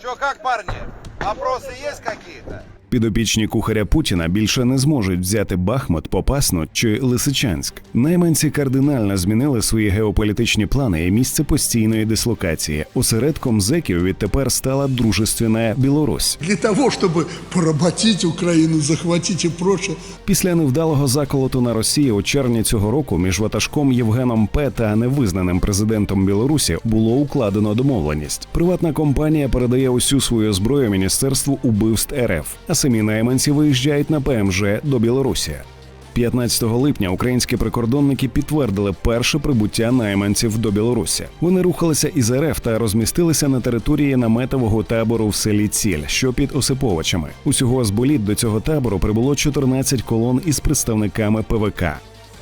Че, как, парни? Вопросы есть какие-то? Підопічні кухаря Путіна більше не зможуть взяти Бахмут, Попасну чи Лисичанськ. Найманці кардинально змінили свої геополітичні плани і місце постійної дислокації. Осередком зеків відтепер стала дружественна Білорусь. Для того, чтобы поработить Украину, захватить и прочее. Після невдалого заколоту на Росії у червні цього року між ватажком Євгеном П та невизнаним президентом Білорусі було укладено домовленість. Приватна компанія передає усю свою зброю міністерству убивств РФ, а самі найманці виїжджають на ПМЖ до Білорусі. 15 липня українські прикордонники підтвердили перше прибуття найманців до Білорусі. Вони рухалися із РФ та розмістилися на території наметового табору в селі Ціль, що під Осиповичами. Усього з боліт до цього табору прибуло 14 колон із представниками ПВК.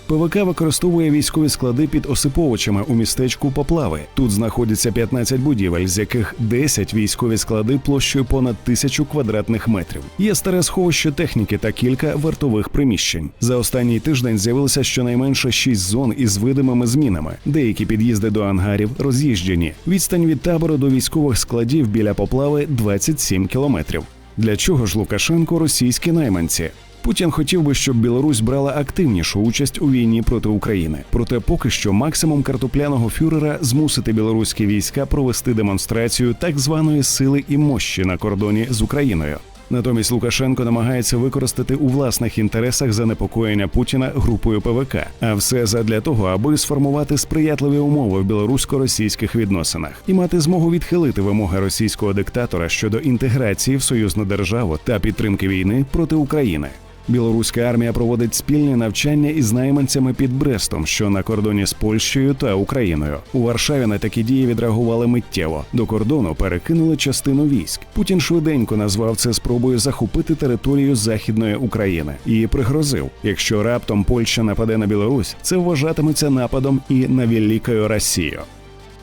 ПВК використовує військові склади під Осиповичами у містечку Поплави. Тут знаходяться 15 будівель, з яких 10 військові склади площею понад тисячу квадратних метрів. Є старе сховище техніки та кілька вартових приміщень. За останній тиждень з'явилося щонайменше 6 зон із видимими змінами. Деякі під'їзди до ангарів роз'їжджені. Відстань від табору до військових складів біля поплави 27 кілометрів. Для чого ж Лукашенко російські найманці? Путін хотів би, щоб Білорусь брала активнішу участь у війні проти України. Проте поки що максимум картопляного фюрера змусити білоруські війська провести демонстрацію так званої сили і мощі на кордоні з Україною. Натомість Лукашенко намагається використати у власних інтересах занепокоєння Путіна групою ПВК, а все задля того, аби сформувати сприятливі умови в білорусько-російських відносинах і мати змогу відхилити вимоги російського диктатора щодо інтеграції в союзну державу та підтримки війни проти України. Білоруська армія проводить спільні навчання із найманцями під Брестом, що на кордоні з Польщею та Україною. У Варшаві на такі дії відреагували миттєво. До кордону перекинули частину військ. Путін швиденько назвав це спробою захопити територію західної України і пригрозив: якщо раптом Польща нападе на Білорусь, це вважатиметься нападом і на Великою Росію.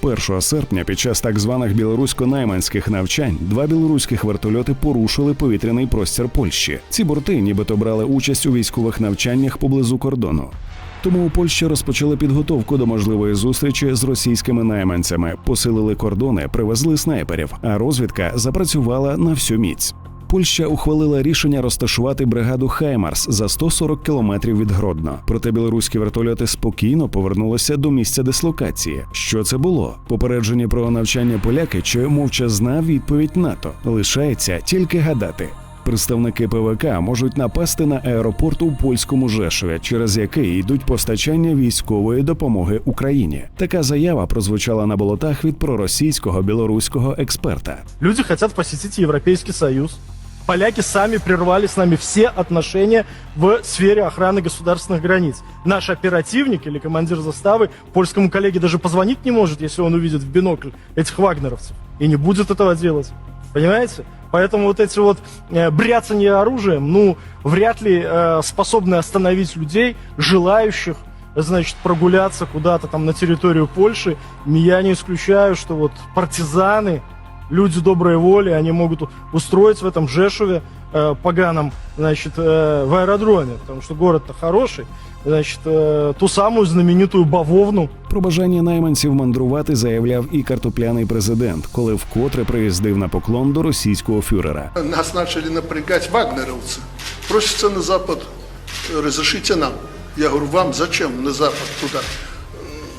1 серпня під час так званих білорусько-найманських навчань два білоруських вертольоти порушили повітряний простір Польщі. Ці борти нібито брали участь у військових навчаннях поблизу кордону. Тому у Польщі розпочали підготовку до можливої зустрічі з російськими найманцями, посилили кордони, привезли снайперів, а розвідка запрацювала на всю міць. Польща ухвалила рішення розташувати бригаду Хаймарс за 140 кілометрів від Гродно. Проте білоруські вертольоти спокійно повернулися до місця дислокації. Що це було? Попереджені про навчання поляки чи мовчазна відповідь НАТО. Лишається тільки гадати. Представники ПВК можуть напасти на аеропорт у польському Жешові, через який йдуть постачання військової допомоги Україні. Така заява прозвучала на болотах від проросійського білоруського експерта. Люди хотят посетить Европейский Союз. Поляки сами прервали с нами все отношения в сфере охраны государственных границ. Наш оперативник или командир заставы польскому коллеге даже позвонить не может, если он увидит в бинокль этих вагнеровцев. И не будет этого делать. Понимаете? Поэтому вот эти вот э, бряцания оружием, ну, вряд ли э, способны остановить людей, желающих, значит, прогуляться куда-то там на территорию Польши. Я не исключаю, что вот партизаны, люди доброй воли, они могут у- устроить в этом Жешуве э, поганом, значит, э, в аэродроме, потому что город-то хороший, значит, э, ту самую знаменитую бавовну, Про бажання найманців мандрувати заявляв і картопляний президент, коли вкотре приїздив на поклон до російського фюрера. Нас начали напрягать вагнеровцы. Просятся на Запад, э, разрешите нам. Я говорю, вам зачем на Запад туда?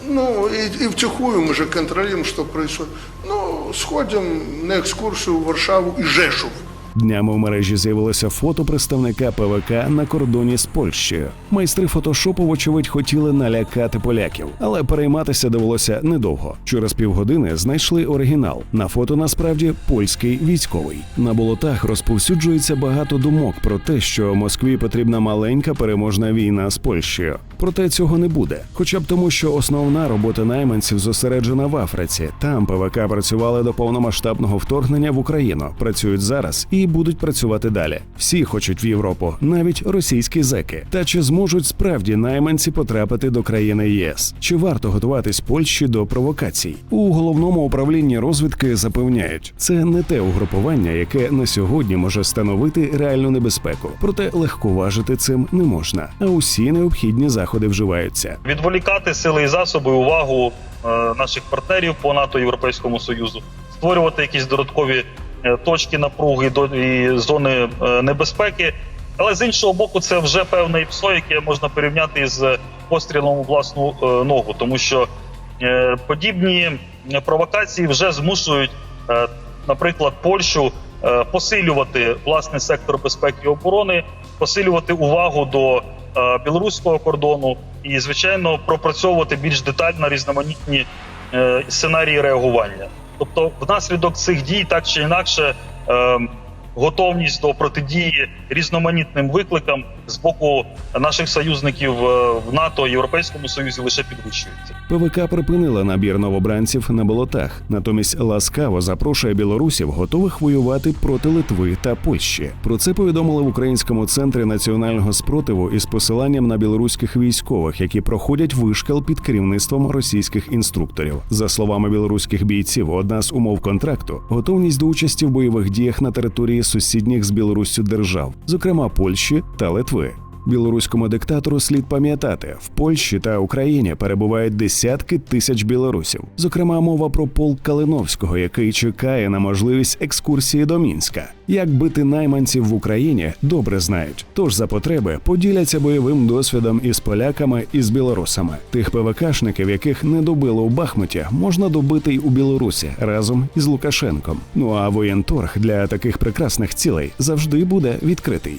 Ну, и, и втихую мы же контролируем, что происходит. Ну, сходим на экскурсию в Варшаву и Жешув. Днями в мережі з'явилося фото представника ПВК на кордоні з Польщею. Майстри фотошопу, вочевидь, хотіли налякати поляків, але перейматися довелося недовго. Через півгодини знайшли оригінал. На фото насправді польський військовий. На болотах розповсюджується багато думок про те, що Москві потрібна маленька переможна війна з Польщею. Проте цього не буде, хоча б тому, що основна робота найманців зосереджена в Африці. Там ПВК працювали до повномасштабного вторгнення в Україну, працюють зараз і будуть працювати далі. Всі хочуть в Європу, навіть російські зеки. Та чи зможуть справді найманці потрапити до країни ЄС? Чи варто готуватись Польщі до провокацій? У головному управлінні розвідки запевняють, це не те угрупування, яке на сьогодні може становити реальну небезпеку. Проте легковажити цим не можна. А усі необхідні заходи вживаються. відволікати сили і засоби, увагу е, наших партнерів по НАТО Європейському Союзу, створювати якісь додаткові е, точки напруги і зони е, небезпеки. Але з іншого боку, це вже певне ІПСО, яке можна порівняти з пострілом у власну ногу, тому що подібні провокації вже змушують, наприклад, Польщу посилювати власний сектор безпеки і оборони, посилювати увагу до білоруського кордону і, звичайно, пропрацьовувати більш детально різноманітні е, сценарії реагування. Тобто, внаслідок цих дій так чи інакше. Готовність до протидії різноманітним викликам з боку наших союзників е, в НАТО Європейському Союзі лише підвищується. ПВК припинила набір новобранців на болотах, натомість ласкаво запрошує білорусів, готових воювати проти Литви та Польщі. Про це повідомили в Українському центрі національного спротиву із посиланням на білоруських військових, які проходять вишкал під керівництвом російських інструкторів. За словами білоруських бійців, одна з умов контракту готовність до участі в бойових діях на території сусідніх з Білоруссю держав, зокрема Польщі та Литви. Білоруському диктатору слід пам'ятати, в Польщі та Україні перебувають десятки тисяч білорусів. Зокрема, мова про полк Калиновського, який чекає на можливість екскурсії до Мінська. Як бити найманців в Україні, добре знають. Тож за потреби поділяться бойовим досвідом із поляками і з білорусами. Тих ПВКшників, яких не добили у Бахмуті, можна добити й у Білорусі разом із Лукашенком. Ну а воєнторг для таких прекрасних цілей завжди буде відкритий.